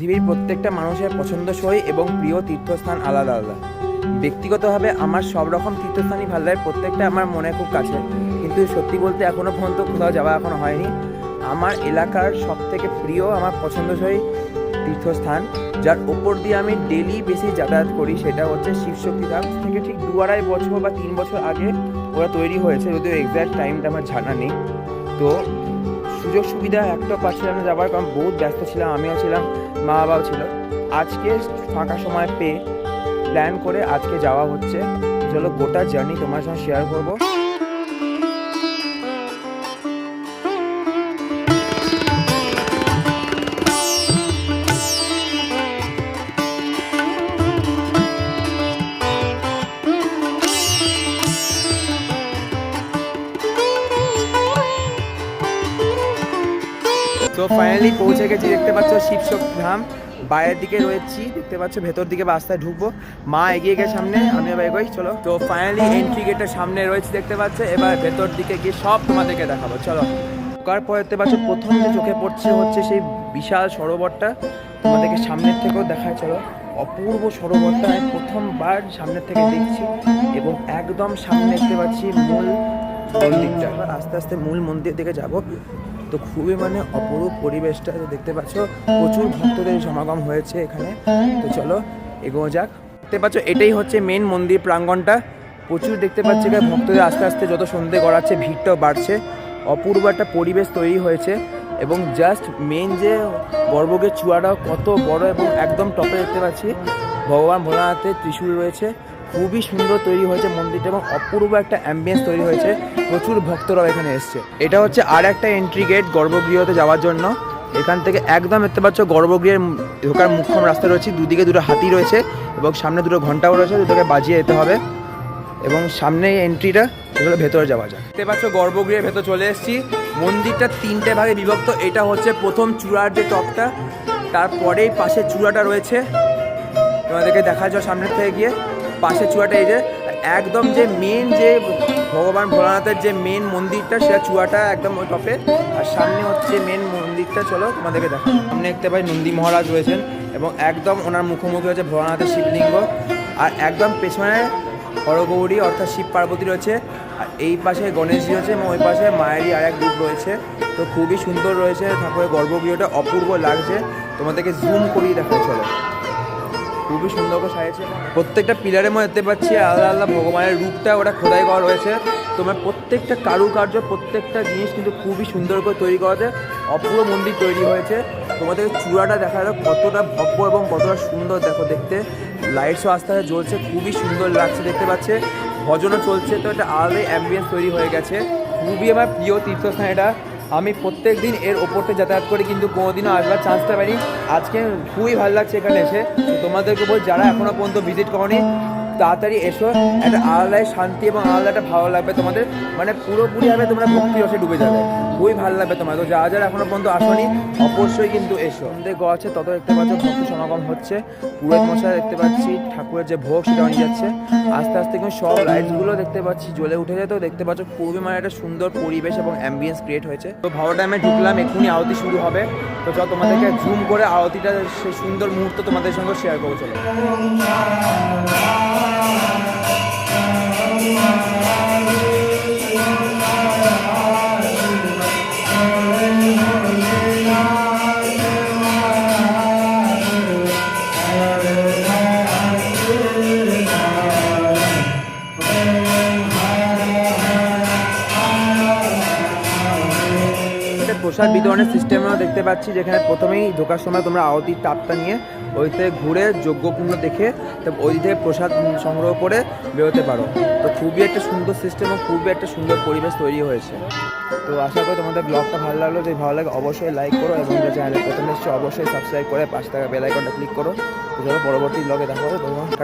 পৃথিবীর প্রত্যেকটা মানুষের পছন্দসই এবং প্রিয় তীর্থস্থান আলাদা আলাদা। ব্যক্তিগতভাবে আমার সব রকম তীর্থস্থানই ভালো লাগে, প্রত্যেকটা আমার মনে খুব কাছে। কিন্তু সত্যি বলতে এখনও পর্যন্ত কোথাও যাওয়া এখনও হয়নি। আমার এলাকার সব থেকে প্রিয়, আমার পছন্দসই তীর্থস্থান, যার ওপর দিয়ে আমি ডেলি বেশি যাতায়াত করি, সেটা হচ্ছে শিবশক্তিধাম থেকে ঠিক দু আড়াই বছর বা তিন বছর আগে ওরা তৈরি হয়েছে, যদিও এক্স্যাক্ট টাইমটা আমার জানা নেই। তো সুযোগ সুবিধা, একটা পাচ্ছিলাম না যাবার কারণ বহুত ব্যস্ত ছিলাম, আমিও ছিলাম মা বাবাও ছিল। আজকে ফাঁকা সময় পেয়ে প্ল্যান করে আজকে যাওয়া হচ্ছে। চলো গোটা জার্নি তোমার সঙ্গে শেয়ার করব। তো ফাইনালি পৌঁছে গেছি, দেখতে পাচ্ছ শিবশক্তি ধাম। বাইরের দিকে রয়েছি, দেখতে পাচ্ছ ভেতর দিকে রাস্তায় ঢুকবো। মা এগিয়ে গেছে সামনে, আমিও বাইক চলো। তো ফাইনালি এন্ট্রি গেটের সামনে রয়েছে, দেখতে পাচ্ছ। এবার ভেতর দিকে গিয়ে সব তোমাদেরকে দেখাবো, চলো। ঢোকার পর দেখতে পাচ্ছ, প্রথম যে চোখে পড়ছে হচ্ছে সেই বিশাল সরোবরটা। তোমাদেরকে সামনের থেকেও দেখায়, চলো। অপূর্ব সরোবরটা, আমি প্রথমবার সামনের থেকে দেখছি। এবং একদম সামনে দেখতে পাচ্ছি মূল মন্দিরটা। আস্তে আস্তে মূল মন্দির দিকে যাব। তো খুবই মানে অপরূপ পরিবেশটা দেখতে পাচ্ছ, প্রচুর ভক্তদের সমাগম হয়েছে এখানে। তো চলো, এগোনো যাক। দেখতে পাচ্ছ, এটাই হচ্ছে মেন মন্দির প্রাঙ্গণটা প্রচুর দেখতে পাচ্ছি এখানে ভক্তদের আস্তে আস্তে যত সন্ধে গড়াচ্ছে, ভিড়টাও বাড়ছে। অপূর্ব একটা পরিবেশ তৈরি হয়েছে এবং জাস্ট মেন যে গর্ভগের চূড়াটাও কত বড় এবং একদম টপে দেখতে পাচ্ছি। ভগবান ভোলানাথের ত্রিশূল রয়েছে। খুবই সুন্দর তৈরি হয়েছে মন্দিরটা এবং অপূর্ব একটা অ্যাম্বিয়েন্স তৈরি হয়েছে। প্রচুর ভক্তরাও এখানে এসছে। এটা হচ্ছে আর একটা এন্ট্রি গেট গর্ভগৃহতে যাওয়ার জন্য। এখান থেকে একদম দেখতে পাচ্ছ গর্ভগৃহের ঢোকার মুখ্যম রাস্তা রয়েছে। দুদিকে দুটো হাতি রয়েছে এবং সামনে দুটো ঘন্টাও রয়েছে, দুটোকে বাজিয়ে যেতে হবে। এবং সামনে এন্ট্রিটা এগুলো ভেতরে যাওয়া যায় দেখতে পাচ্ছ গর্ভগৃহের ভেতর চলে এসেছি। মন্দিরটা তিনটে ভাগে বিভক্ত। এটা হচ্ছে প্রথম চূড়ার যে টপটা, তারপরেই পাশে চূড়াটা রয়েছে। তোমাদেরকে দেখা যাও সামনের থেকে গিয়ে। পাশে চূড়াটা এই যে, একদম যে মেন যে ভগবান ভোলানাথের যে মেন মন্দিরটা, সেটা চূড়াটা একদম ওই টপে আর সামনে হচ্ছে মেন মন্দিরটা, চলো তোমাদেরকে দেখো সামনে দেখতে পাই নন্দী মহারাজ রয়েছেন এবং একদম ওনার মুখোমুখি হচ্ছে ভোলানাথের শিবলিঙ্গ। আর একদম পেছনে হরগৌরী অর্থাৎ শিব পার্বতী রয়েছে। আর এই পাশে গণেশজি রয়েছে এবং ওই পাশে মায়েরই আর এক রূপ রয়েছে। তো খুবই সুন্দর রয়েছে, ঠাকুরের গর্ভগৃহটা অপূর্ব লাগছে। তোমাদেরকে জুম করিয়ে দেখায় চলো। খুবই সুন্দর করে সাজিয়েছে। প্রত্যেকটা পিলারের মধ্যে দেখতে পাচ্ছি, আলাদা আলাদা ভগবানের রূপটা ওটা খোদাই করা রয়েছে। তোমার প্রত্যেকটা কারুকার্য, প্রত্যেকটা জিনিস কিন্তু খুবই সুন্দর করে তৈরি করাতে অপূর্ব মন্দির তৈরি হয়েছে। তোমাদের চূড়াটা দেখা গেল কতটা ভব্য এবং কতটা সুন্দর, দেখো দেখতে। লাইটসও আস্তে আস্তে জ্বলছে, খুবই সুন্দর লাগছে, দেখতে পাচ্ছে। ভজনও চলছে, তো একটা আলাদাই অ্যাম্বিয়েন্স তৈরি হয়ে গেছে। খুবই আমার প্রিয় তীর্থস্থান এটা। আমি প্রত্যেক দিন এর ওপরতে যাতায়াত করি, কিন্তু কোনোদিনও আসবার চান্সটা পাইনি। আজকে খুবই ভালো লাগছে এখানে এসে। তোমাদেরকে বল, যারা এখনও পর্যন্ত ভিজিট করনি, তাড়াতাড়ি এসো। একটা আলাদাই শান্তি এবং আলাদা একটা ভালো লাগবে তোমাদের। মানে পুরোপুরিভাবে তোমরা ভক্তি রসে ডুবে যাবে। খুবই ভালো লাগবে তোমার। তো যারা যারা এখনও পর্যন্ত আসনি, অবশ্যই কিন্তু এসো। আমাদের আছে, তত দেখতে পাচ্ছ ভক্ত সমাগম হচ্ছে। পুরোহিত মশাই দেখতে পাচ্ছি, ঠাকুরের যে ভোগ সেটা নিয়ে যাচ্ছে। আস্তে আস্তে কিন্তু সব লাইটসগুলো দেখতে পাচ্ছি, জ্বলে উঠে যায়। তো দেখতে পাচ্ছ খুবই মানে একটা সুন্দর পরিবেশ এবং অ্যাম্বিয়েন্স ক্রিয়েট হয়েছে। তো ভালো টাইমে ঢুকলাম, এক্ষুনি আরতি শুরু হবে। তো চল তোমাদেরকে জুম করে আরতিটা সেই সুন্দর মুহূর্ত তোমাদের সঙ্গে শেয়ার করব, চলো। প্রসাদ বিতরণের সিস্টেমও দেখতে পাচ্ছি, যেখানে প্রথমেই ঢোকার সময় তোমরা আরতির তাপটা নিয়ে ওইতে ঘুরে যজ্ঞকুণ্ড দেখে ওই থেকে প্রসাদ সংগ্রহ করে বেরোতে পারো। তো খুবই একটা সুন্দর সিস্টেম ও খুবই একটা সুন্দর পরিবেশ তৈরি হয়েছে। তো আশা করি তোমাদের ব্লগটা ভালো লাগল। যদি ভালো লাগে অবশ্যই লাইক করো এবং চ্যানেলে প্রথমে অবশ্যই সাবস্ক্রাইব করে পাশে থাকা বেল আইকনটা ক্লিক করো। তো পরবর্তী ব্লগে দেখা হবে।